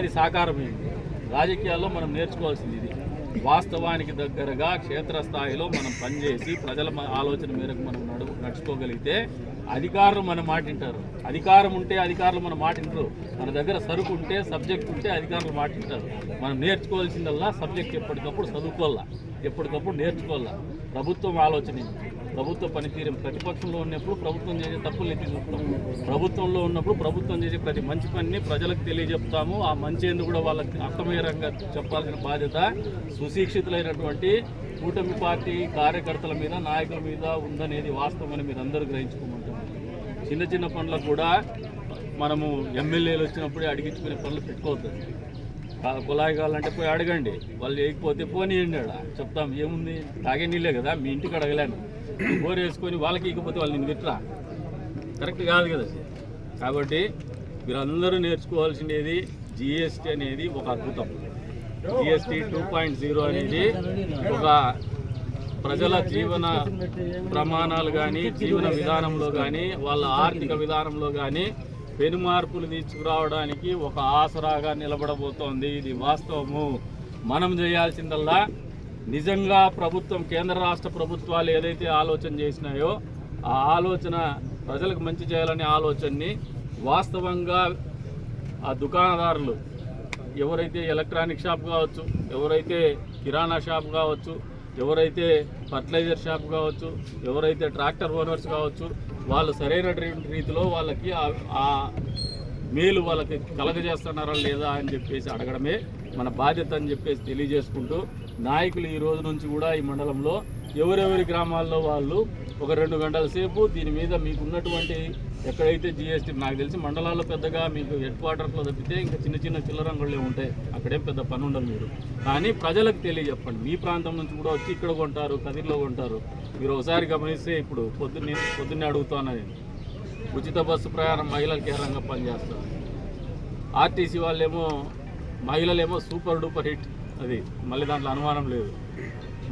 అది సాకారమైంది. రాజకీయాల్లో మనం నేర్చుకోవాల్సింది ఇది. వాస్తవానికి దగ్గరగా క్షేత్రస్థాయిలో మనం పనిచేసి ప్రజల ఆలోచన మేరకు మనం నడు నడుచుకోగలిగితే అధికారులు మన మాట వింటారు. అధికారం ఉంటే అధికారులు మన మాట వింటారు. మన దగ్గర సరుకు ఉంటే సబ్జెక్ట్ ఉంటే అధికారులు మాట వింటారు. మనం నేర్చుకోవాల్సిందల్లా సబ్జెక్ట్ ఎప్పటికప్పుడు చదువుకోవాలా. ఎప్పటికప్పుడు నేర్చుకోవాలా? ప్రభుత్వం ఆలోచన ప్రభుత్వ పనితీరు ప్రతిపక్షంలో ఉన్నప్పుడు ప్రభుత్వం చేసే తప్పులు ఎత్తి చూస్తాం. ప్రభుత్వంలో ఉన్నప్పుడు ప్రభుత్వం చేసే ప్రతి మంచి పనిని ప్రజలకు తెలియజెప్తాము. ఆ మంచి ఎందుకు కూడా వాళ్ళకి అర్థమయ్యే రంగా చెప్పాల్సిన బాధ్యత సుశిక్షితులైనటువంటి కూటమి పార్టీ కార్యకర్తల మీద నాయకుల మీద ఉందనేది వాస్తవమని మీరు అందరూ గ్రహించుకోమంటున్నారు. చిన్న చిన్న పనులకు కూడా మనము ఎమ్మెల్యేలు వచ్చినప్పుడే అడిగించుకునే పనులు పెట్టుకోవద్దు. కుళాయి కావాలంటే పోయి అడగండి. వాళ్ళు వేయకపోతే పోనీయండి ఆడ చెప్తాం ఏముంది? తాగే నీళ్ళే కదా మీ ఇంటికి అడగలేను. బోర్ వేసుకొని వాళ్ళకి ఇకపోతే వాళ్ళు నేను విట్రా కరెక్ట్ కాదు కదా కాబట్టి మీరందరూ నేర్చుకోవాల్సింది జిఎస్టీ అనేది ఒక అద్భుతం. జిఎస్టీ టూ పాయింట్ జీరో అనేది ఒక ప్రజల జీవన ప్రమాణాలు కానీ జీవన విధానంలో కానీ వాళ్ళ ఆర్థిక విధానంలో కానీ పెను మార్పులు తీసుకురావడానికి ఒక ఆసరాగా నిలబడబోతోంది. ఇది వాస్తవము. మనం చేయాల్సిందల్లా నిజంగా ప్రభుత్వం కేంద్ర రాష్ట్ర ప్రభుత్వాలు ఏదైతే ఆలోచన చేసినాయో ఆ ఆలోచన ప్రజలకు మంచి చేయాలనే ఆలోచనని వాస్తవంగా ఆ దుకాణదారులు ఎవరైతే ఎలక్ట్రానిక్ షాప్ కావచ్చు ఎవరైతే కిరాణా షాప్ కావచ్చు ఎవరైతే ఫర్టిలైజర్ షాప్ కావచ్చు ఎవరైతే ట్రాక్టర్ ఓనర్స్ కావచ్చు వాళ్ళు సరైనటువంటి రీతిలో వాళ్ళకి ఆ- ఆ మేలు వాళ్ళకి కలగజేస్తున్నారా లేదా అని చెప్పేసి అడగడమే మన బాధ్యత అని చెప్పేసి తెలియజేసుకుంటూ నాయకులు ఈ రోజు నుంచి కూడా ఈ మండలంలో ఎవరెవరి గ్రామాల్లో వాళ్ళు ఒక రెండు గంటల సేపు దీని మీద మీకు ఉన్నటువంటి ఎక్కడైతే జిఎస్టీ నాకు తెలిసి మండలాల్లో పెద్దగా మీకు హెడ్ క్వార్టర్స్లో తప్పితే ఇంకా చిన్న చిన్న చిల్లరంగుళ్ళే ఉంటాయి. అక్కడేం పెద్ద పని ఉండదు మీరు. కానీ ప్రజలకు తెలియజెప్పండి. మీ ప్రాంతం నుంచి కూడా వచ్చి ఇక్కడ కొంటారు కదిరిలో కొంటారు. మీరు ఒకసారి గమనిస్తే ఇప్పుడు పొద్దున్నే పొద్దున్నే అడుగుతాను నేను. ఉచిత బస్సు ప్రయాణం మహిళలకి ఏ రంగా పనిచేస్తారు ఆర్టీసీ వాళ్ళేమో మహిళలేమో సూపర్ డూపర్ హిట్. అది మళ్ళీ దాంట్లో అనుమానం లేదు.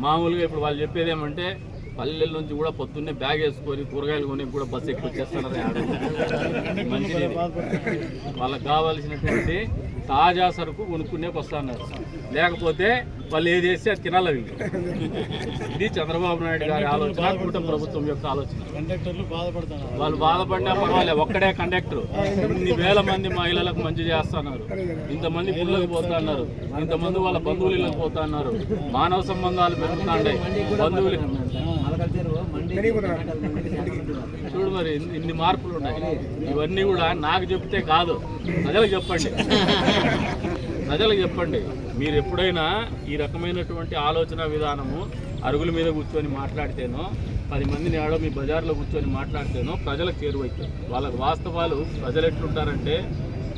మామూలుగా ఇప్పుడు వాళ్ళు చెప్పేది ఏమంటే పల్లెల నుంచి కూడా పొద్దున్నే బ్యాగ్ వేసుకొని కూరగాయలు కొని కూడా బస్సు ఎక్కువ చేస్తున్నారు మంచిది వాళ్ళకి కావాల్సినటువంటి తాజా సరుకు కొనుక్కునే వస్తున్నారు. లేకపోతే వాళ్ళు ఏది వేస్తే అది తినాలి. ఇది చంద్రబాబు నాయుడు గారి ఆలోచన కూటమి ప్రభుత్వం యొక్క ఆలోచన. వాళ్ళు బాధపడినా పర్వాలేదు ఒక్కడే కండక్టర్. ఇన్ని వేల మంది మహిళలకు మంచి చేస్తున్నారు. ఇంతమంది పుల్లకు పోతున్నారు. ఇంతమంది వాళ్ళ బంధువులు ఇళ్ళకి పోతున్నారు. మానవ సంబంధాలు పెరుగుతున్నాయి. బంధువులు. చూడు మరి ఇన్ని మార్పులు ఉన్నాయి. ఇవన్నీ కూడా నాకు చెప్తే కాదు. ప్రజలకు చెప్పండి. ప్రజలకు చెప్పండి. మీరు ఎప్పుడైనా ఈ రకమైనటువంటి ఆలోచన విధానము అరుగుల మీద కూర్చొని మాట్లాడితేనో పది మందిని ఆడో మీ బజార్లో కూర్చొని మాట్లాడితేనో ప్రజలకు చేరువైతాయి వాళ్ళకి వాస్తవాలు ప్రజలు ఎట్లుంటారంటే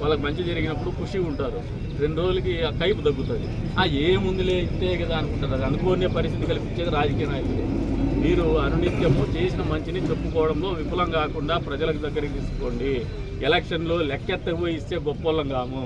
వాళ్ళకి మంచి జరిగినప్పుడు ఖుషిగా ఉంటారు. రెండు రోజులకి ఆ కైపు తగ్గుతుంది. ఆ ఏముందిలే ఇంతే కదా అనుకుంటారు. అది అనుకోనే పరిస్థితి కల్పించేది రాజకీయ నాయకులే. మీరు అనునిత్యము చేసిన మంచిని చెప్పుకోవడంలో విఫలం కాకుండా ప్రజలకు దగ్గరికి తీసుకోండి. ఎలక్షన్లో లెక్కెత్తకపోయి ఇస్తే గొప్పోళ్ళం కాము.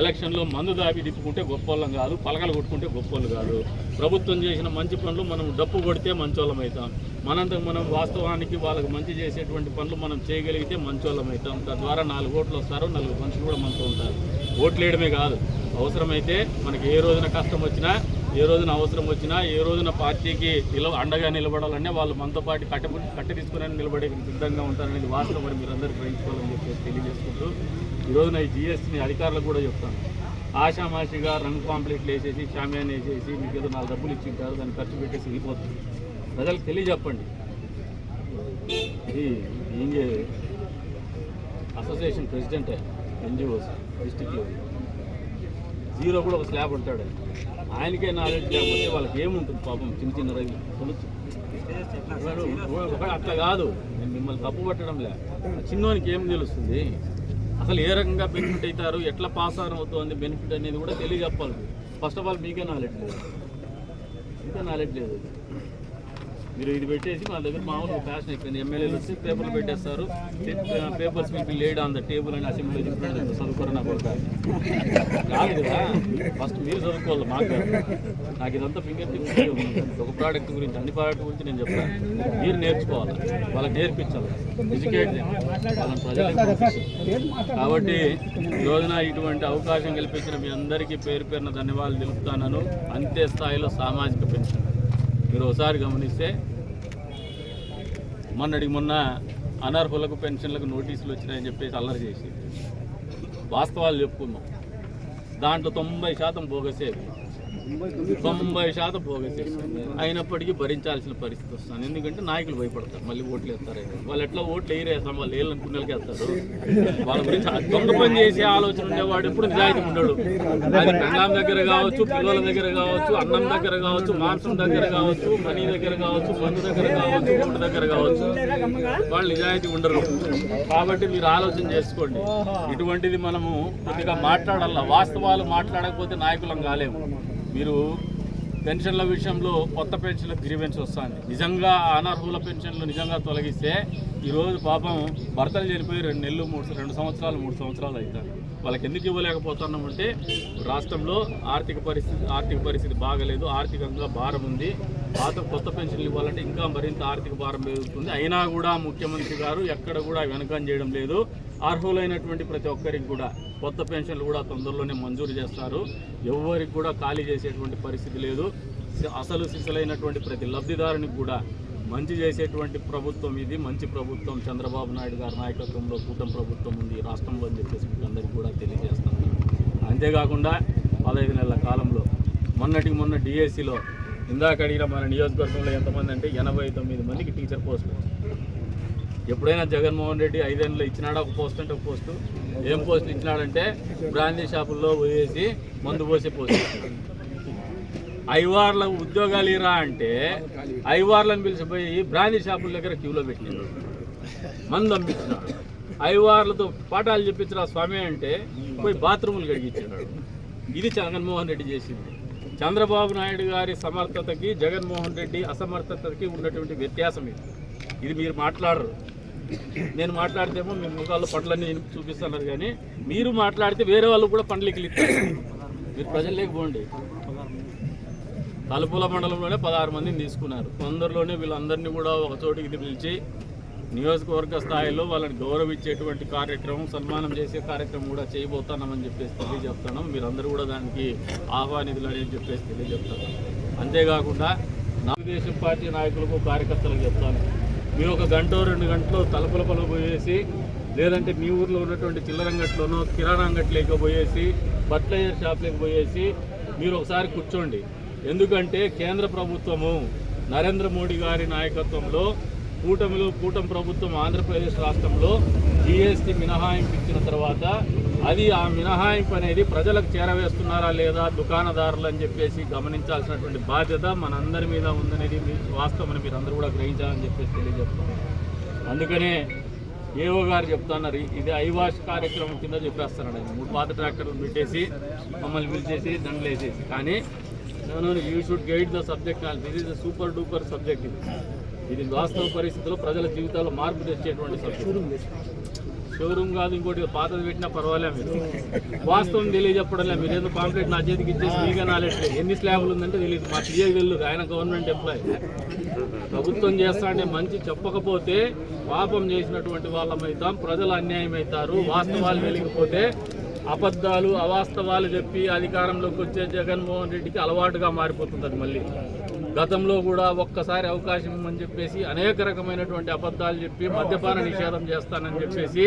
ఎలక్షన్లో మందు దాపి తిప్పుకుంటే గొప్పోళ్ళం కాదు పలకలు కొట్టుకుంటే గొప్పోళ్ళు కాదు. ప్రభుత్వం చేసిన మంచి పనులు మనం డప్పు కొడితే మంచోళ్ళం అవుతాం. మనంతకు మనం వాస్తవానికి వాళ్ళకి మంచి చేసేటువంటి పనులు మనం చేయగలిగితే మంచోళ్ళం అవుతాం. తద్వారా నాలుగు ఓట్లు వస్తారు నలుగురు మనుషులు కూడా మనతో ఉంటారు. ఓట్లు వేయడమే కాదు. అవసరమైతే మనకి ఏ రోజున కష్టం వచ్చినా ఏ రోజున అవసరం వచ్చినా ఏ రోజున పార్టీకి నిలవ అండగా నిలబడాలనే వాళ్ళు మనతో పాటు కట్టబడి కట్ట తీసుకుని నిలబడే సిద్ధంగా ఉంటారనేది వాస్తవం మరి మీరు గ్రహించుకోవాలని చెప్పేసి తెలియజేసుకుంటూ ఈ రోజున ఈ జిఎస్టీని అధికారులకు కూడా చెప్తాను. ఆషామాషిగా రంగు పాంప్లెట్లు వేసేసి షామ్యాన్ వేసేసి మీకు ఏదో నాలుగు డబ్బులు ఇచ్చింటారు దాన్ని ఖర్చు పెట్టేసి వెళ్ళిపోతుంది ప్రజలకు తెలియజెప్పండి. ఇది ఇంకే అసోసియేషన్ ప్రెసిడెంట్ ఎన్జిఓస్ డిస్టిక్లో. జీరో కూడా ఒక స్లాబ్ ఉంటాడు. ఆయనకే నాలెడ్జ్ లేకపోతే వాళ్ళకి ఏముంటుంది పాపం? చిన్న చిన్న రవి అట్లా కాదు. నేను మిమ్మల్ని తప్పు పట్టడం లే. చిన్నోనికి ఏం తెలుస్తుంది? అసలు ఏ రకంగా బెనిఫిట్ అవుతారు? ఎట్లా పాస్ అవుతుంది బెనిఫిట్ అనేది కూడా తెలియజెప్పాలి ఫస్ట్ ఆఫ్ ఆల్ మీకే నాలెడ్జ్ లేదు. ఇంకా నాలెడ్జ్ లేదు. మీరు ఇది పెట్టేసి మా దగ్గర మామూలుగా ఫ్యాషన్ అయిపోయింది. ఎమ్మెల్యేలు వచ్చి పేపర్లు పెట్టేస్తారు. పేపర్స్ మీకు లేడ్ ఆన్ ద టేబుల్ అని అసెంబ్లీలో చెప్పినట్టు చదువుకోరు నా కొడుకు కాదు కదా. ఫస్ట్ మీరు చదువుకోవాలి మాకు. నాకు ఇదంతా ఫింగర్ టిప్స్ ఒక ప్రోడక్ట్ గురించి అన్ని ప్రోడక్ట్ గురించి నేను చెప్తాను మీరు నేర్చుకోవాలి. వాళ్ళకి నేర్పించాలి. ఎడ్యుకేట్ వాళ్ళని ప్రజలకు కాబట్టి రోజున ఇటువంటి అవకాశం కల్పించిన మీ అందరికీ పేరు పేరున ధన్యవాదాలు తెలుపుతాను అంతే స్థాయిలో సామాజిక పెన్షన్. మీరు ఒకసారి గమనిస్తే మొన్నటికి మొన్న అనర్హులకు పెన్షన్లకు నోటీసులు వచ్చినాయని చెప్పేసి అల్లరి చేసి వాస్తవాలు చెప్పుకుందాం. దాంట్లో తొంభై శాతం బోగసేది తొంభై శాతం పోగేసేస్తుంది అయినప్పటికీ భరించాల్సిన పరిస్థితి వస్తుంది. ఎందుకంటే నాయకులు భయపడతారు. మళ్ళీ ఓట్లు వేస్తారు. వాళ్ళు ఎట్లా ఓట్లు వేయరేస్తాం? వాళ్ళు వేయాలనుకున్నకి వేస్తారు. వాళ్ళ గురించి ఆ దొంగ పని చేసే ఆలోచన ఉండేవాడు ఎప్పుడు నిజాయితీ ఉండడు. అది పెళ్ళాం దగ్గర కావచ్చు పిల్లల దగ్గర కావచ్చు అన్నం దగ్గర కావచ్చు మాంసం దగ్గర కావచ్చు మనీ దగ్గర కావచ్చు మందు దగ్గర కావచ్చు ఓటు దగ్గర కావచ్చు. వాళ్ళు నిజాయితీ ఉండరు. కాబట్టి మీరు ఆలోచన చేసుకోండి. ఇటువంటిది మనము కొద్దిగా మాట్లాడాల? వాస్తవాలు మాట్లాడకపోతే నాయకులం కాలేము. మీరు పెన్షన్ల విషయంలో కొత్త పెన్షన్ల గ్రీవెన్స్ వస్తుంది. నిజంగా అనర్హుల పెన్షన్లు నిజంగా తొలగిస్తే ఈరోజు పాపం భర్తలు చనిపోయి రెండు నెలలు మూడు రెండు సంవత్సరాలు మూడు సంవత్సరాలు అవుతారు. వాళ్ళకి ఎందుకు ఇవ్వలేకపోతున్నామంటే రాష్ట్రంలో ఆర్థిక పరిస్థితి ఆర్థిక పరిస్థితి బాగలేదు ఆర్థికంగా భారం ఉంది. పాత కొత్త పెన్షన్లు ఇవ్వాలంటే ఇంకా మరింత ఆర్థిక భారం పెరుగుతుంది. అయినా కూడా ముఖ్యమంత్రి గారు ఎక్కడ కూడా వెనకం చేయడం లేదు. అర్హులైనటువంటి ప్రతి ఒక్కరికి కూడా కొత్త పెన్షన్లు కూడా తొందరలోనే మంజూరు చేస్తారు. ఎవరికి కూడా ఖాళీ చేసేటువంటి పరిస్థితి లేదు. అసలు సిసలైనటువంటి ప్రతి లబ్ధిదారునికి కూడా మంచి చేసేటువంటి ప్రభుత్వం ఇది. మంచి ప్రభుత్వం చంద్రబాబు నాయుడు గారి నాయకత్వంలో కూటమి ప్రభుత్వం ఉంది. రాష్ట్రంలో అని చెప్పేసి మీకు అందరికీ కూడా తెలియజేస్తాను. అంతేకాకుండా పదహైదు నెలల కాలంలో మొన్నటికి మొన్న డిఎస్సిలో ఇందాక అడిగిన మన నియోజకవర్గంలో ఎంతమంది అంటే ఎనభై తొమ్మిది మందికి టీచర్ పోస్టులు. ఎప్పుడైనా జగన్మోహన్ రెడ్డి ఐదేళ్ళు ఇచ్చినాడా ఒక పోస్ట్ అంటే ఒక పోస్టు. ఏం పోస్టులు ఇచ్చినాడంటే బ్రాందీ షాపుల్లో పోయేసి మందు పోసే పోస్ట్. ఐవార్ల ఉద్యోగాలు ఇరా అంటే ఐవార్లను పిలిచిపోయి బ్రాందీ షాపుల దగ్గర క్యూలో పెట్టినాడు మందు అమ్మించినాడు ఐవార్లతో పాఠాలు చెప్పించిన స్వామి అంటే పోయి బాత్రూములు కడిగించినాడు ఇది జగన్మోహన్ రెడ్డి చేసింది. చంద్రబాబు నాయుడు గారి సమర్థతకి జగన్మోహన్ రెడ్డి అసమర్థతకి ఉన్నటువంటి వ్యత్యాసం ఇది. ఇది మీరు మాట్లాడరు. నేను మాట్లాడితేమో మీ ముఖాల్లో పండ్లన్నీ చూపిస్తున్నారు కానీ మీరు మాట్లాడితే వేరే వాళ్ళు కూడా పండ్లకి ఇస్తారు. మీరు ప్రజల్లోకి పోండి తలుపుల మండలంలోనే పదహారు మందిని తీసుకున్నారు. తొందరలోనే వీళ్ళందరినీ కూడా ఒక చోటికి పిలిచి నియోజకవర్గ స్థాయిలో వాళ్ళని గౌరవించేటువంటి కార్యక్రమం సన్మానం చేసే కార్యక్రమం కూడా చేయబోతున్నామని చెప్పేసి తెలియజెప్తాను మీరందరూ కూడా దానికి ఆహ్వానితులు అని చెప్పేసి తెలియజెప్తాను అంతేకాకుండా తెలుగుదేశం పార్టీ నాయకులకు కార్యకర్తలకు చెప్తాను. మీరు ఒక గంట రెండు గంటలు తలుపుల పొలం పోయేసి లేదంటే మీ ఊర్లో ఉన్నటువంటి చిల్లరంగట్లోనో కిరాణా అంగట్లోకి పోయేసి ఫర్టిలైజర్ షాప్లోకి పోయేసి మీరు ఒకసారి కూర్చోండి. ఎందుకంటే కేంద్ర ప్రభుత్వము నరేంద్ర మోడీ గారి నాయకత్వంలో కూటమిలో కూటమి ప్రభుత్వం ఆంధ్రప్రదేశ్ రాష్ట్రంలో జీఎస్టీ మినహాయింపు ఇచ్చిన తర్వాత అది ఆ మినహాయింపు అనేది ప్రజలకు చేరవేస్తున్నారా లేదా దుకాణదారులు అని చెప్పేసి గమనించాల్సినటువంటి బాధ్యత మనందరి మీద ఉందనేది మీ వాస్తవం మీరు అందరూ కూడా గ్రహించాలని చెప్పేసి తెలియజేస్తున్నాం. అందుకనే ఏఓ గారు చెప్తున్నారు ఇది ఐవాష్ కార్యక్రమం కింద చెప్పేస్తున్నాడు ఆయన మూడు పాత ట్రాక్టర్లు పెట్టేసి మమ్మల్ని పిలిచేసి దండలు వేసేసి కానీ నేను you should guide the subject this is super duper subject ఇది. ఇది వాస్తవ పరిస్థితుల్లో ప్రజల జీవితాల్లో మార్పు తెచ్చేటువంటి షోరూమ్ కాదు ఇంకోటి పాతది పెట్టినా పర్వాలే మీరు. వాస్తవం తెలియజెప్పడంలే మీరు. ఏదో కాంప్లీట్ నా చేతికి ఇచ్చేసి మీగా నాలెడ్జ్ ఎన్ని స్లాబులు ఉందంటే తెలియదు. మా పిఏ వెళ్ళదు ఆయన గవర్నమెంట్ ఎంప్లాయీ. ప్రభుత్వం చేస్తా అంటే మంచి చెప్పకపోతే పాపం చేసినటువంటి వాళ్ళమైతాం ప్రజలు అన్యాయం అవుతారు వాస్తవాలు వెలిగిపోతే అబద్ధాలు అవాస్తవాలు చెప్పి అధికారంలోకి వచ్చే జగన్మోహన్ రెడ్డికి అలవాటుగా మారిపోతుంది అది మళ్ళీ. గతంలో కూడా ఒక్కసారి అవకాశం ఇవ్వమని చెప్పేసి అనేక రకమైనటువంటి అబద్ధాలు చెప్పి మద్యపాన నిషేధం చేస్తానని చెప్పేసి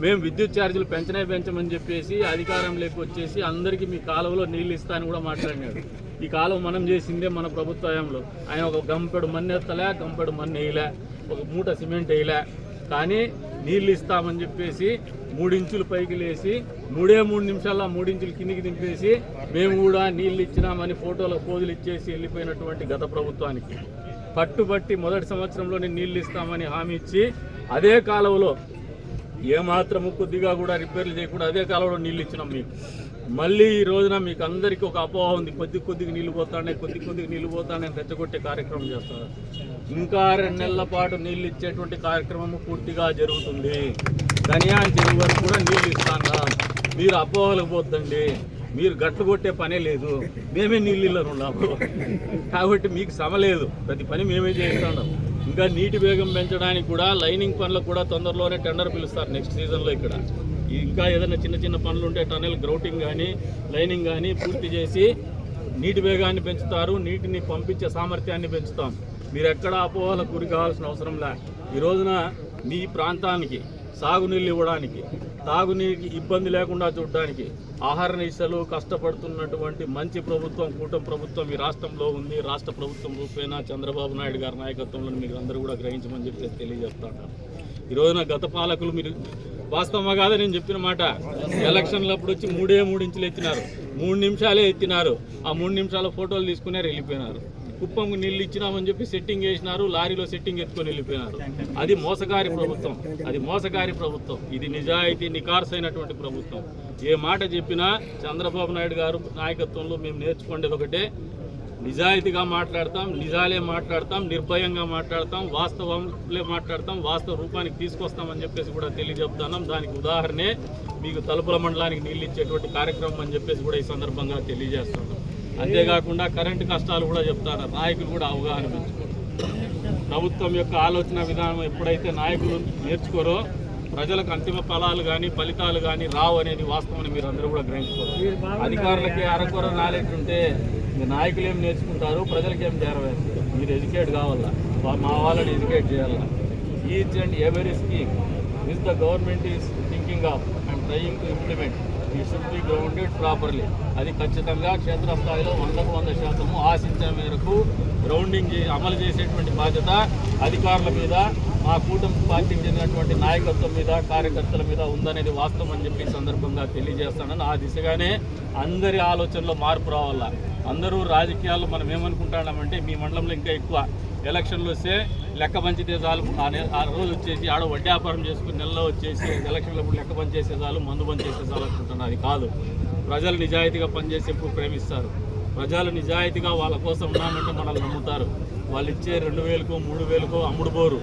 మేము విద్యుత్ ఛార్జీలు పెంచనే పెంచమని చెప్పేసి అధికారంలోకి వచ్చేసి అందరికీ మీ కాలువలో నీళ్ళు ఇస్తా అని కూడా మాట్లాడినాడు. ఈ కాలువ మనం చేసిందే మన ప్రభుత్వంలో. ఆయన ఒక గంపెడు మన్ను ఎత్తలే గంపెడు మన్ను వేయలే ఒక మూట సిమెంట్ వేయలే కానీ నీళ్ళు ఇస్తామని చెప్పేసి మూడించులు పైకి లేసి మూడే మూడు నిమిషాల్లో మూడించులు కిందికి దింపేసి మేము కూడా నీళ్ళు ఇచ్చినామని ఫోటోల పోజులు ఇచ్చేసి వెళ్ళిపోయినటువంటి గత ప్రభుత్వానికి. పట్టుబట్టి మొదటి సంవత్సరంలోనే నీళ్ళు ఇస్తామని హామీ ఇచ్చి అదే కాలువలో ఏమాత్రము కొద్దిగా కూడా రిపేర్లు చేయకుండా అదే కాలంలో నీళ్ళు ఇచ్చినాం మీకు మళ్ళీ ఈ రోజున మీకు అందరికీ ఒక అపోహ ఉంది. కొద్ది కొద్దిగా నీళ్ళు పోతానే కొద్ది కొద్దిగా నీళ్ళు పోతానే రెచ్చగొట్టే కార్యక్రమం చేస్తారు. ఇంకా రెండు నెలల పాటు నీళ్ళు ఇచ్చేటువంటి కార్యక్రమం పూర్తిగా జరుగుతుంది. కన్యాన్ చెరువు వరకు కూడా నీళ్ళు ఇస్తాను? మీరు అపోహలకు పోద్దండి. మీరు గట్లు కొట్టే పనే లేదు. మేమే నీళ్ళు ఉన్నాము కాబట్టి మీకు శ్రమ లేదు. ప్రతి పని మేమే చేస్తున్నాం ఇంకా నీటి వేగం పెంచడానికి కూడా లైనింగ్ పనులకు కూడా తొందరలోనే టెండర్ పిలుస్తారు నెక్స్ట్ సీజన్లో ఇక్కడ. ఇంకా ఏదైనా చిన్న చిన్న పనులు ఉంటే టనెల్ గ్రౌటింగ్ కానీ లైనింగ్ కానీ పూర్తి చేసి నీటి వేగాన్ని పెంచుతారు నీటిని పంపించే సామర్థ్యాన్ని పెంచుతాం. మీరు ఎక్కడ అపోహలకు గురి కావాల్సిన అవసరం లే. ఈ రోజున మీ ప్రాంతానికి సాగునీళ్ళు ఇవ్వడానికి తాగునీటికి ఇబ్బంది లేకుండా చూడడానికి ఆహార నిశలు కష్టపడుతున్నటువంటి మంచి ప్రభుత్వం కూటమి ప్రభుత్వం ఈ రాష్ట్రంలో ఉంది. రాష్ట్ర ప్రభుత్వం రూపేణా చంద్రబాబు నాయుడు గారి నాయకత్వంలో మీరు అందరూ కూడా గ్రహించమని చెప్పి తెలియజేస్తాను ఈ రోజున గత పాలకులు మీరు వాస్తవమా కాదా నేను చెప్పిన మాట. ఎలక్షన్లు అప్పుడు వచ్చి మూడే మూడు ఇంచులు ఎత్తినారు. మూడు నిమిషాలే ఎత్తినారు. ఆ మూడు నిమిషాల ఫోటోలు తీసుకునే వెళ్ళిపోయినారు. కుప్పంకు నీళ్ళు ఇచ్చినామని చెప్పి సెట్టింగ్ వేసినారు. లారీలో సెట్టింగ్ ఎత్తుకొని వెళ్ళిపోయినారు. అది మోసగారి ప్రభుత్వం. అది మోసగారి ప్రభుత్వం. ఇది నిజాయితీ నికార్సైనటువంటి ప్రభుత్వం. ఏ మాట చెప్పినా చంద్రబాబు నాయుడు గారు నాయకత్వంలో మేము నేర్చుకునేది ఒకటే. నిజాయితీగా మాట్లాడతాం నిజాలే మాట్లాడతాం నిర్భయంగా మాట్లాడతాం వాస్తవంలే మాట్లాడతాం వాస్తవ రూపానికి తీసుకొస్తామని చెప్పేసి కూడా తెలియజెప్తున్నాం. దానికి ఉదాహరణే మీకు తలుపుల మండలానికి నీళ్ళు ఇచ్చేటువంటి కార్యక్రమం అని చెప్పేసి కూడా ఈ సందర్భంగా తెలియజేస్తున్నాం. అంతేకాకుండా కరెంటు కష్టాలు కూడా చెప్తారు. నాయకులు కూడా అవగాహన పెంచుకోరు ప్రభుత్వం యొక్క ఆలోచన విధానం ఎప్పుడైతే నాయకులు నేర్చుకోరో ప్రజలకు అంతిమ ఫలాలు కానీ ఫలితాలు కానీ రావు అనేది వాస్తవం మీరు అందరూ కూడా గ్రహించుకోరు అధికారులకి అరకొర నాలెడ్జ్ ఉంటే నాయకులు ఏం నేర్చుకుంటారు? ప్రజలకు ఏం చేరవేస్తారు మీరు ఎడ్యుకేట్ కావాలా? మా వాళ్ళని ఎడ్యుకేట్ చేయాలా? Each and every scheme which the government is thinking of and trying to implement ఈ షుడ్ బి గ్రౌండెడ్ ప్రాపర్లీ అది ఖచ్చితంగా క్షేత్రస్థాయిలో వందకు వంద శాతము ఆశించిన మేరకు గ్రౌండింగ్ అమలు చేసేటువంటి బాధ్యత అధికారుల మీద మా కూటమి పార్టీకి చెందినటువంటి నాయకత్వం మీద కార్యకర్తల మీద ఉందనేది వాస్తవం అని చెప్పి సందర్భంగా తెలియజేస్తానని ఆ దిశగానే అందరి ఆలోచనలో మార్పు రావాలా? అందరూ రాజకీయాల్లో మనం ఏమనుకుంటున్నామంటే మీ మండలంలో ఇంకా ఎక్కువ ఎలక్షన్లు వస్తే లెక్క పంచితే చాలు. ఆ ఆ రోజు వచ్చేసి ఆడ వడ్డీ వ్యాపారం చేసుకుని నెలలో వచ్చేసి ఎలక్షన్లప్పుడు లెక్క పంచేసే చాలు మందు పంచేసే చాలు అనుకుంటున్నారు. అది కాదు. ప్రజలు నిజాయితీగా పనిచేసి ఎప్పుడు ప్రేమిస్తారు. ప్రజలు నిజాయితీగా వాళ్ళ కోసం ఉన్నామంటే మనల్ని నమ్ముతారు. వాళ్ళు ఇచ్చే రెండు వేలకో మూడు వేలకో అమ్ముడుపోరు.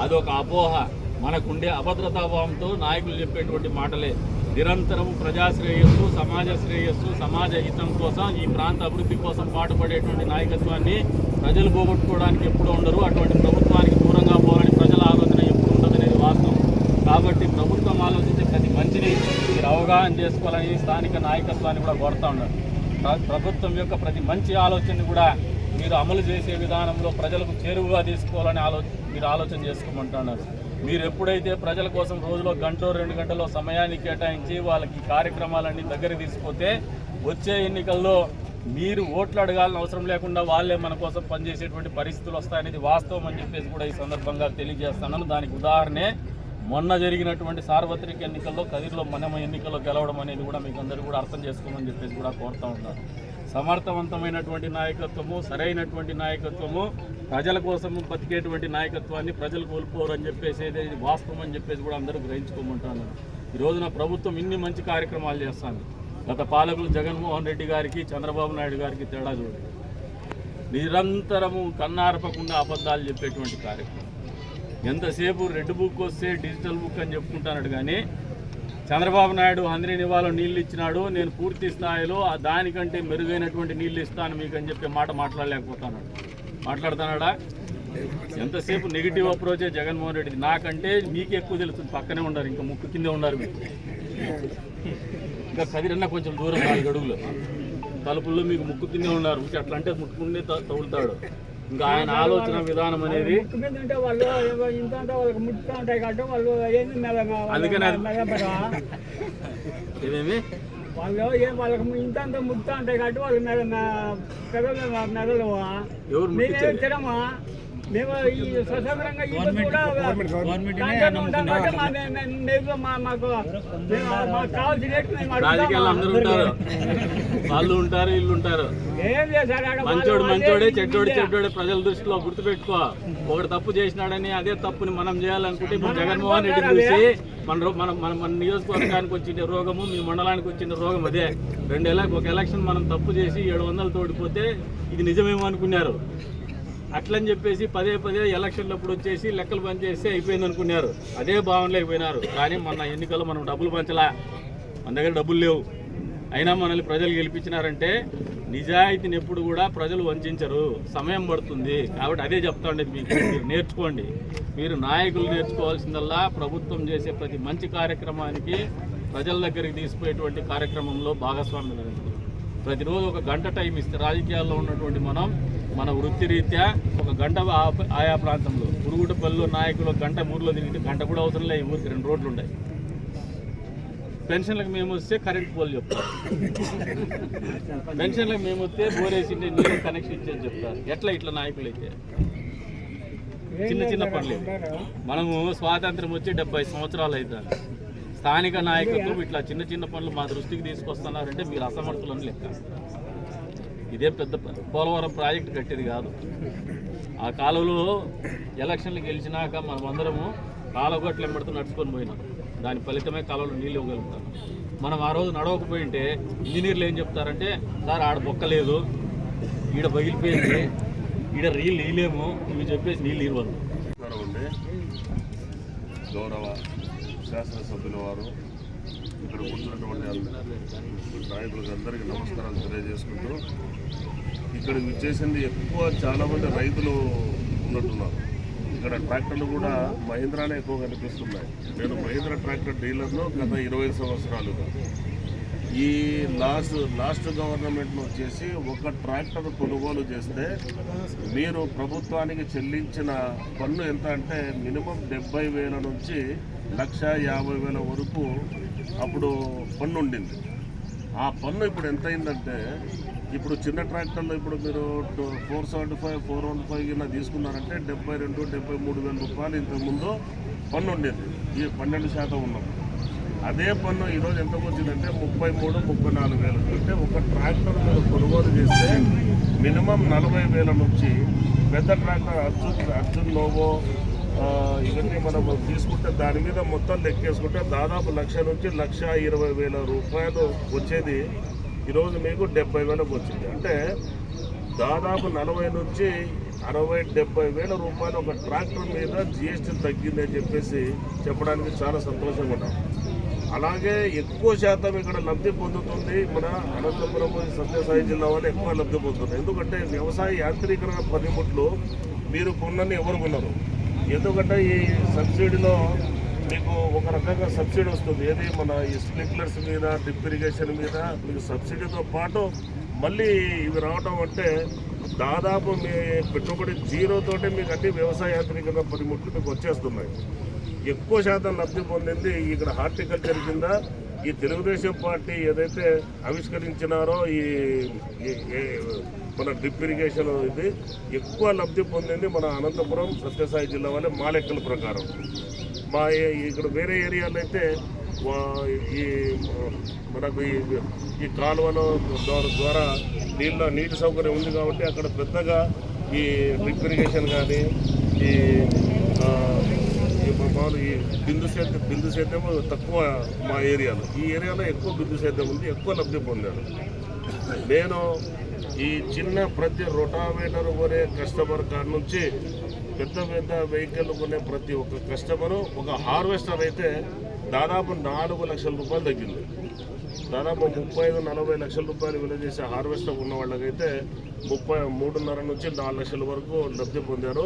అదొక అపోహ. మనకుండే అభద్రతాభావంతో నాయకులు చెప్పేటువంటి మాటలే. నిరంతరం ప్రజా శ్రేయస్సు సమాజ శ్రేయస్సు సమాజ హితం కోసం ఈ ప్రాంత అభివృద్ధి కోసం పాటుపడేటువంటి నాయకత్వాన్ని ప్రజలు పోగొట్టుకోవడానికి ఎప్పుడు ఉండరు. అటువంటి ప్రభుత్వానికి దూరంగా పోవాలని ప్రజల ఆలోచన ఎప్పుడు ఉండదనేది వాస్తవం. కాబట్టి ప్రభుత్వం ఆలోచించే ప్రతి మంచిని మీరు అవగాహన చేసుకోవాలని స్థానిక నాయకత్వాన్ని కూడా కోరుతా ఉన్నారు. ప్ర- ప్రభుత్వం యొక్క ప్రతి మంచి ఆలోచనని కూడా మీరు అమలు చేసే విధానంలో ప్రజలకు చేరువుగా తీసుకోవాలని ఆలో మీరు ఆలోచన చేసుకోమంటున్నారు. మీరు ఎప్పుడైతే ప్రజల కోసం రోజులో గంటో రెండు గంటలో సమయాన్ని కేటాయించి వాళ్ళకి కార్యక్రమాలన్నీ దగ్గర తీసుకుపోతే వచ్చే ఎన్నికల్లో మీరు ఓట్లు అడగాలని అవసరం లేకుండా వాళ్ళే మన కోసం పనిచేసేటువంటి పరిస్థితులు వస్తాయనేది వాస్తవం అని చెప్పేసి కూడా ఈ సందర్భంగా తెలియజేస్తున్నాను దానికి ఉదాహరణే మొన్న జరిగినటువంటి సార్వత్రిక ఎన్నికల్లో కదిరిలో మనమ ఎన్నికల్లో గెలవడం అనేది కూడా మీకు అందరూ కూడా అర్థం చేసుకోమని చెప్పేసి కూడా కోరుతూ ఉంటాను సమర్థవంతమైనటువంటి నాయకత్వము సరైనటువంటి నాయకత్వము ప్రజల కోసం బతికేటువంటి నాయకత్వాన్ని ప్రజలు కోల్పోరు అని చెప్పేసి ఇది వాస్తవం అని చెప్పేసి కూడా అందరూ గ్రహించుకోమంటాను ఈ రోజున ప్రభుత్వం ఇన్ని మంచి కార్యక్రమాలు చేస్తాను గత పాలకులు జగన్మోహన్ రెడ్డి గారికి చంద్రబాబు నాయుడు గారికి తేడా చూడండి. నిరంతరము కన్నారపకుండా అబద్ధాలు చెప్పేటువంటి కార్యక్రమం. ఎంతసేపు రెడ్ బుక్ వస్తే డిజిటల్ బుక్ అని చెప్పుకుంటున్నాడు కానీ చంద్రబాబు నాయుడు అందరి నివాలో నీళ్ళు ఇచ్చినాడు నేను పూర్తి స్థాయిలో ఆ దానికంటే మెరుగైనటువంటి నీళ్ళు ఇస్తాను మీకు అని చెప్పి మాట మాట్లాడలేకపోతున్నాడు. మాట్లాడుతున్నాడా? ఎంతసేపు నెగిటివ్ అప్రోచే జగన్మోహన్ రెడ్డి నాకంటే మీకు ఎక్కువ తెలుస్తుంది పక్కనే ఉన్నారు ఇంకా ముక్కు కిందే ఉన్నారు మీరు. ఇంకా కదిరన్నా కొంచెం దూరం నాలుగు అడుగులు. తలుపుల్లో మీకు ముక్కు కిందే ఉన్నారు. అట్లా అంటే ముట్టుకుంటే తగులుతాడు. ఇంకా ఆయన ఆలోచన విధానం అనేది ముక్కు మీద ఉంటే వాళ్ళు ఏవో ఇంత అంటే వాళ్ళకి ముట్టుతా ఉంటాయి కాబట్టి వాళ్ళు ఏంది మెల్ల అందుకని? ఏమేమి? వాళ్ళు ఏం వాళ్ళకి ఇంత అంత ముట్టుతా ఉంటాయి కాబట్టి వాళ్ళు పెదలు మెదలవా ముట్టించారు? తినమా? మేము ఈ స్వతంత్రంగా కూడా మాకు కావాల్సిన మేము అడుగుతాము. వాళ్ళు ఉంటారు వీళ్ళు ఉంటారు. మంచోడు మంచోడే చెడ్డోడు ఇదే. చెడ్డోడే ప్రజల దృష్టిలో గుర్తుపెట్టుకో. ఒకడు తప్పు చేసినాడని అదే తప్పుని మనం చేయాలనుకుంటే ఇప్పుడు జగన్మోహన్ రెడ్డి చూసి మన మన మన మన నియోజకవర్గానికి వచ్చిన రోగము మీ మండలానికి వచ్చిన రోగం అదే. రెండు ఎల ఒక ఎలక్షన్ మనం తప్పు చేసి ఏడు వందలు తోడిపోతే ఇది నిజమేమో అనుకున్నారు. అట్లని చెప్పేసి పదే పదే ఎలక్షన్లు అప్పుడు వచ్చేసి లెక్కలు పనిచేసి అయిపోయింది అనుకున్నారు. అదే భావనలో అయిపోయినారు కానీ మొన్న ఎన్నికల్లో మనం డబ్బులు పంచలా. మన దగ్గర డబ్బులు లేవు. అయినా మనల్ని ప్రజలు గెలిపించినారంటే నిజాయితీని ఎప్పుడు కూడా ప్రజలు వంచరు. సమయం పడుతుంది. కాబట్టి అదే చెప్తా ఉండేది మీకు. మీరు నేర్చుకోండి. మీరు నాయకులు నేర్చుకోవాల్సిందల్లా ప్రభుత్వం చేసే ప్రతి మంచి కార్యక్రమానికి ప్రజల దగ్గరికి తీసుకుపోయేటువంటి కార్యక్రమంలో భాగస్వామ్యం అవ్వండి. ప్రతిరోజు ఒక గంట టైం ఇస్తే రాజకీయాల్లో ఉన్నటువంటి మనం మన వృత్తిరీత్యా ఒక గంట ఆ- ఆయా ప్రాంతంలో. పురుగుడుపల్లిలో నాయకులు గంట ఊర్లో తిరిగితే గంట కూడా అవసరం లేదు. ఊరికి రెండు రోడ్లు ఉన్నాయి. పెన్షన్లకు మేము వస్తే కరెంట్ పోల్ చెప్తారు. పెన్షన్లకు మేము వస్తే బోరేసి నీళ్ళు కనెక్షన్ ఇచ్చేది చెప్తారు. ఎట్లా ఇట్లా నాయకులు అయితే? చిన్న చిన్న పనులు మనము స్వాతంత్రం వచ్చి డెబ్బై సంవత్సరాలు అవుతారు స్థానిక నాయకులు ఇట్లా చిన్న చిన్న పనులు మా దృష్టికి తీసుకొస్తున్నారంటే మీరు అసమర్థులని లెక్క. ఇదే పెద్ద పోలవరం ప్రాజెక్టు కట్టేది కాదు. ఆ కాలంలో ఎలక్షన్లు గెలిచినాక మనమందరము అందరము కాలగొట్లు ఎంబడుతూ నడుచుకొని పోయినాం. దాని ఫలితమే కాలంలో నీళ్ళు ఇవ్వగలుగుతాం మనం ఆ రోజు నడవకపోయింటే ఇంజనీర్లు ఏం చెప్తారంటే సార్ ఆడ బొక్కలేదు ఈడ పగిలిపోయింది ఈడ రీళ్ళు నీళ్ళేమో ఇవి చెప్పేసి నీళ్ళు ఇవ్వదు నమస్కారం గౌరవ శాసనసభ్యుల వారు ఇక్కడ కూర్చున్నటువంటి నాయకులకు అందరికీ నమస్కారాలు తెలియజేసుకుంటూ ఇక్కడ విచ్చేసింది ఎక్కువ చాలామంది రైతులు ఉన్నట్టున్నారు. ఇక్కడ ట్రాక్టర్లు కూడా మహీంద్రానే ఎక్కువ కనిపిస్తున్నాయి. నేను మహీంద్రా ట్రాక్టర్ డీలర్ను గత ఇరవై సంవత్సరాలుగా ఈ లాస్ట్ లాస్ట్ గవర్నమెంట్ను వచ్చేసి ఒక ట్రాక్టర్ కొనుగోలు చేస్తే మీరు ప్రభుత్వానికి చెల్లించిన పన్ను ఎంత అంటే మినిమం డెబ్బై వేల నుంచి లక్ష యాభై వేల వరకు అప్పుడు పన్ను ఉండింది. ఆ పన్ను ఇప్పుడు ఎంత అయిందంటే ఇప్పుడు చిన్న ట్రాక్టర్లో ఇప్పుడు మీరు four seventy five four one five కింద తీసుకున్నారంటే డెబ్బై రెండు డెబ్బై మూడు వేల రూపాయలు ఇంతకుముందు పన్ను ఉండేది ఈ పన్నెండు శాతం ఉన్నప్పుడు. అదే పన్ను ఈరోజు ఎంతకు వచ్చిందంటే ముప్పై మూడు ముప్పై నాలుగు వేలు. అంటే ఒక ట్రాక్టర్ మీరు కొనుగోలు చేస్తే మినిమం నలభై వేల నుంచి పెద్ద ట్రాక్టర్ అర్జున్ అర్జున్ నోవో ఇవన్నీ మనం తీసుకుంటే దాని మీద మొత్తం లెక్కేసుకుంటే దాదాపు లక్ష నుంచి లక్ష ఇరవై వేల రూపాయలు వచ్చేది. ఈరోజు మీకు డెబ్బై వేలకు వచ్చింది. అంటే దాదాపు నలభై నుంచి అరవై డెబ్బై వేల రూపాయలు ఒక ట్రాక్టర్ మీద జిఎస్టీ తగ్గింది అని చెప్పేసి చెప్పడానికి చాలా సంతోషంగా ఉన్నాం. అలాగే ఎక్కువ శాతం ఇక్కడ లబ్ధి పొందుతుంది మన అనంతపురం సత్యసాయి జిల్లా వాళ్ళు ఎక్కువ లబ్ధి పొందుతుంది ఎందుకంటే వ్యవసాయ యాంత్రీకరణ పనిముట్లు మీరు కొన్నని ఎవరు కొన్నారు? ఎందుకంటే ఈ సబ్సిడీలో మీకు ఒక రకంగా సబ్సిడీ వస్తుంది. ఏది మన ఈ స్ప్రింక్లర్స్ మీద డ్రిప్ ఇరిగేషన్ మీద మీకు సబ్సిడీతో పాటు మళ్ళీ ఇవి రావటం అంటే దాదాపు మీ పెట్టుబడి జీరోతోటే మీకు అన్ని వ్యవసాయ యాంత్రీకరణ పనిముట్లు మీకు వచ్చేస్తున్నాయి. ఎక్కువ శాతం లబ్ధి పొందింది ఇక్కడ హార్టికల్చర్ కింద. ఈ తెలుగుదేశం పార్టీ ఏదైతే ఆవిష్కరించినారో ఈ మన డ్రిప్ ఇరిగేషన్ ఇది ఎక్కువ లబ్ధి పొందింది మన అనంతపురం సత్యసాయి జిల్లా వాళ్ళే మా లెక్కల ప్రకారం. మా ఏ- ఇక్కడ వేరే ఏరియాలో అయితే ఈ మనకు ఈ ఈ కాలువల ద్వారా- ద్వారా నీళ్ళ నీటి సౌకర్యం ఉంది కాబట్టి అక్కడ పెద్దగా ఈ డ్రిప్ ఇరిగేషన్ కానీ ఈ మామూలు ఈ బిందు సేద్యం బిందు సేద్యం తక్కువ మా ఏరియాలో. ఈ ఏరియాలో ఎక్కువ బిందు సేద్యం ఉంది ఎక్కువ లబ్ధి పొందారు. నేను ఈ చిన్న ప్రతి రొటావేటర్ కొనే కస్టమర్ కాడ నుంచి పెద్ద పెద్ద వెహికల్ కొనే ప్రతి ఒక్క కస్టమరు ఒక హార్వెస్టర్ అయితే దాదాపు నాలుగు లక్షల రూపాయలు తగ్గింది. దాదాపు ముప్పై ఐదు నలభై లక్షల రూపాయలు విలువ చేసే హార్వెస్టర్ ఉన్న వాళ్ళకైతే ముప్పై మూడున్నర నుంచి నాలుగు లక్షల వరకు లబ్ధి పొందారు.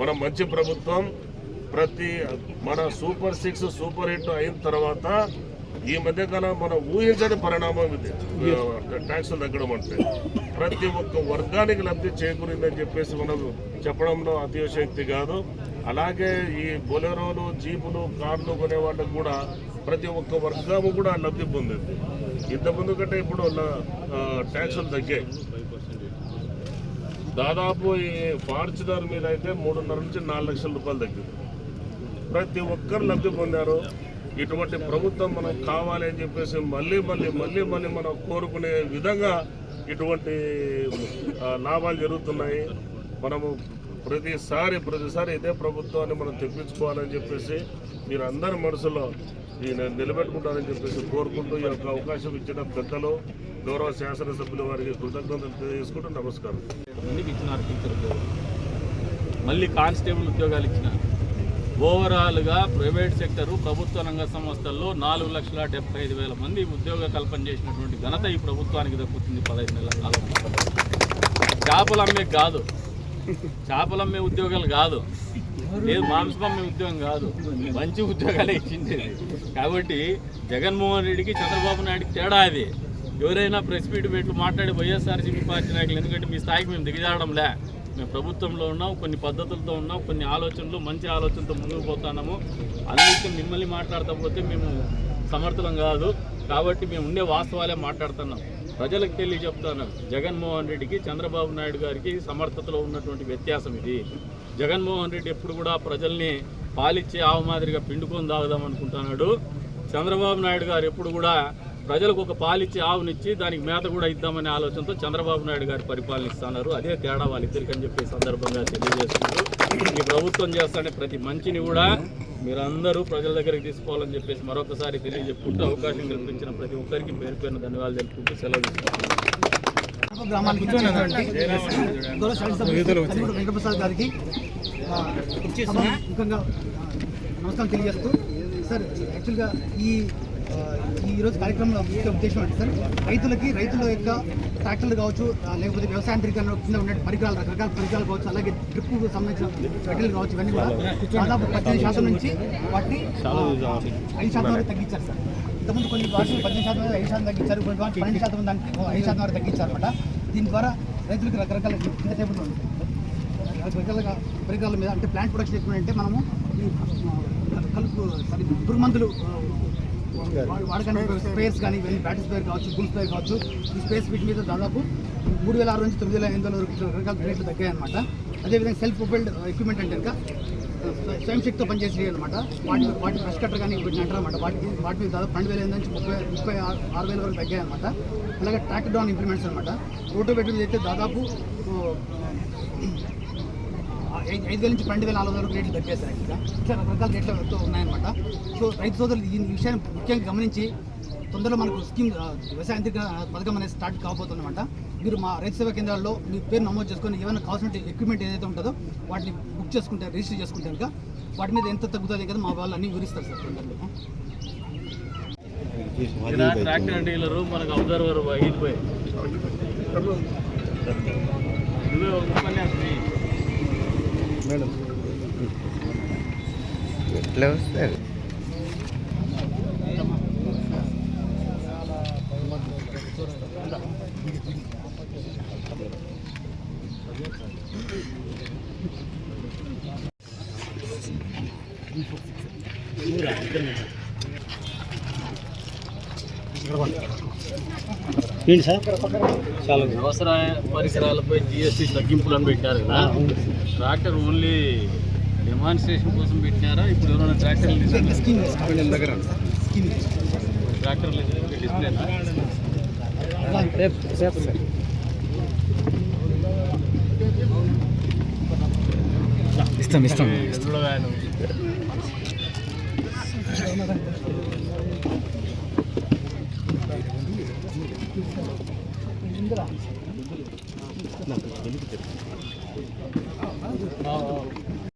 మన మంచి ప్రభుత్వం ప్రతి మన సూపర్ సిక్స్ సూపర్ హిట్ అయిన తర్వాత ఈ మధ్యకాలం మనం ఊహించని పరిణామం ఇది. ట్యాక్స్ తగ్గడం అంటే. ప్రతి ఒక్క వర్గానికి లబ్ధి చేకూరిందని చెప్పేసి మనం చెప్పడంలో అతిశక్తి కాదు. అలాగే ఈ బొలెరోలు జీపులు కార్లు కొనే వాళ్ళకు కూడా ప్రతి ఒక్క వర్గము కూడా లబ్ధి పొందింది. ఇంతకుముందు కంటే ఇప్పుడు ట్యాక్సులు తగ్గాయి. దాదాపు ఈ ఫార్చునర్ మీద అయితే మూడున్నర నుంచి నాలుగు లక్షల రూపాయలు తగ్గింది. ప్రతి ఒక్కరు లబ్ధి పొందారు. ఇటువంటి ప్రభుత్వం మనం కావాలి అని చెప్పేసి మళ్ళీ మళ్ళీ మళ్ళీ మళ్ళీ మనం కోరుకునే విధంగా ఇటువంటి లాభాలు జరుగుతున్నాయి. మనము ప్రతిసారి ప్రతిసారి ఇదే ప్రభుత్వాన్ని మనం తెప్పించుకోవాలని చెప్పేసి మీరు అందరి మనసులో ఈయన నిలబెట్టుకుంటారని చెప్పేసి కోరుకుంటూ ఈ యొక్క అవకాశం ఇచ్చిన పెద్దలు గౌరవ శాసనసభ్యుల వారికి కృతజ్ఞతలు తెలియజేసుకుంటూ నమస్కారం. ఇచ్చినారు మళ్ళీ కానిస్టేబుల్ ఉద్యోగాలు ఇచ్చినారు. ఓవరాల్గా ప్రైవేట్ సెక్టరు ప్రభుత్వ రంగ సంస్థల్లో నాలుగు లక్షల డెబ్బై ఐదు వేల మంది ఉద్యోగ కల్పన చేసినటువంటి ఘనత ఈ ప్రభుత్వానికి దక్కుతుంది పదహైదు నెలల కాలం. చేపలు అమ్మే కాదు. చేపలు అమ్మే ఉద్యోగాలు కాదు. లేదు మాంసం అమ్మే ఉద్యోగం కాదు. మంచి ఉద్యోగాలే ఇచ్చింది కాబట్టి జగన్మోహన్ రెడ్డికి చంద్రబాబు నాయుడికి తేడా అది ఎవరైనా ప్రెస్ మీట్ పెట్టి మాట్లాడి వైఎస్ఆర్సీపీ పార్టీ నాయకులు ఎందుకంటే మీ స్థాయికి మేము దిగజాడడంలే ప్రభుత్వంలో ఉన్నాం కొన్ని పద్ధతులతో ఉన్నాం కొన్ని ఆలోచనలు మంచి ఆలోచనతో ముందుకు పోతున్నాము. అందుకే మిమ్మల్ని మాట్లాడకపోతే మేము సమర్థులం కాదు. కాబట్టి మేము ఉండే వాస్తవాలే మాట్లాడుతున్నాం. ప్రజలకు తెలియజెప్తాను జగన్మోహన్ రెడ్డికి చంద్రబాబు నాయుడు గారికి సమర్థతలో ఉన్నటువంటి వ్యత్యాసం ఇది. జగన్మోహన్ రెడ్డి ఎప్పుడు కూడా ప్రజల్ని పాలిచ్చే ఆవు మాదిరిగా పిండుకొని తాగుదాం అనుకుంటున్నాడు. చంద్రబాబు నాయుడు గారు ఎప్పుడు కూడా ప్రజలకు ఒక పాలిచ్చి ఆవునిచ్చి దానికి మేత కూడా ఇద్దామనే ఆలోచనతో చంద్రబాబు నాయుడు గారు పరిపాలనిస్తున్నారు అదే తేడా వాళ్ళిద్దరికి అని చెప్పి సందర్భంగా తెలియజేస్తున్నారు ఈ ప్రభుత్వం చేస్తానే ప్రతి మంచిని కూడా మీరందరూ ప్రజల దగ్గరికి తీసుకోవాలని చెప్పేసి మరొకసారి తెలియజెప్పుకుంటూ అవకాశం కల్పించిన ప్రతి ఒక్కరికి పేరు పేరున ధన్యవాదాలు తెలుపుకుంటూ సెలవు తీసుకుంటున్నాను వెంకటప్రసాద్ గారికి నమస్కారం తెలియజేస్తూ. సార్ యాక్చువల్గా ఈ ఈరోజు కార్యక్రమంలో ముఖ్య ఉద్దేశం అంటే సార్? రైతులకి రైతుల యొక్క ట్రాక్టర్లు కావచ్చు లేకపోతే వ్యవసాయంత్రికరణ కింద ఉండే పరికరాలు రకరకాల పరికరాలు కావచ్చు అలాగే డ్రిప్కు సంబంధించిన మెటీరియల్ కావచ్చు ఇవన్నీ కూడా దాదాపు పద్దెనిమిది శాతం నుంచి వాటిని ఐదు శాతం వరకు తగ్గించారు సార్. ఇంతకుముందు కొన్ని భాషలు పద్దెనిమిది శాతం ఐదు శాతం తగ్గించారు కొన్ని భాషలు పన్నెండు శాతం దానికి ఐదు శాతం వరకు తగ్గించారు అనమాట దీని ద్వారా రైతులకు రకరకాల కింద టేబుల్ రకరకాల పరికరాల మీద అంటే ప్లాంట్ ప్రొడక్షన్ ఎక్కువ అంటే మనము కలుపు సారీ పురుగు మందులు వాడకండి స్పేస్ కానీ ఇవన్నీ బ్యాటింగ్ స్పేర్ కావచ్చు గుల్ స్పేర్ కావచ్చు. ఈ స్పేస్ వీటి మీద దాదాపు మూడు వేల ఆరు నుంచి తొమ్మిది వేల ఎనిమిది వందల వరకు రకరకాల రేట్లు తగ్గాయన్నమాట. అదేవిధంగా సెల్ఫ్ బిల్డ్ ఎక్విప్మెంట్ అంటే కనుక uh, స్వయం శక్తితో పనిచేసేవి అనమాట వాటి వాటి బ్రష్ కట్టర్ కానీ వీటిని అంటారు అనమాట వాటికి వాటి మీద దాదాపు రెండు వేల నుంచి ముప్పై ముప్పై ఆరు ఆరు వేల వరకు తగ్గాయన్నమాట. అలాగే ట్రాక్ డౌన్ ఇంప్లిమెంట్స్ అనమాట రోటోవేటర్ మీద అయితే దాదాపు ఐదు ఐదు వేల నుంచి పన్నెండు వేల నాలుగు వందల వరకు రేట్లు తగ్గేశారు ఇక్కడ ఇట్లా రకరకాల రేట్లు ఉన్నాయన్నమాట. సో రైతు సోదరులు ఈ విషయాన్ని ముఖ్యంగా గమనించి తొందరలో మనకు స్కీమ్ ఆ, వ్యవసాయ పథకం అనేది స్టార్ట్ కాబోతుందన్నమాట. మీరు మా రైతు సేవా కేంద్రాల్లో మీ పేరు నమోదు చేసుకొని ఏమైనా కావాల్సిన ఎక్విప్మెంట్ ఏదైతే ఉంటుందో వాటిని బుక్ చేసుకుంటే రిజిస్టర్ చేసుకుంటే కనుక వాటి మీద ఎంత తగ్గుతుంది కదా మా వాళ్ళు అన్నీ వివరిస్తారు సార్ తొందరలో. ట్రాక్టర్ డీలరు మనకు అబ్జర్వర్ మేడం. ఎట్లా వస్తారు? ఇక్కడ ఇయ్యి. ఎట్లా వస్తారు వ్యవసాయ పరిసరాలపై జిఎస్టీ తగ్గింపులను పెట్టారు కదా. ట్రాక్టర్ ఓన్లీ డెమాన్స్ట్రేషన్ కోసం పెట్టినారా? ఇప్పుడు ఎవరైనా ట్రాక్టర్లు స్కీమ్ ట్రాక్టర్లు డిస్ప్లేనా? ఇస్తాం ఇస్తాం. ఎల్లుడు వ్యాను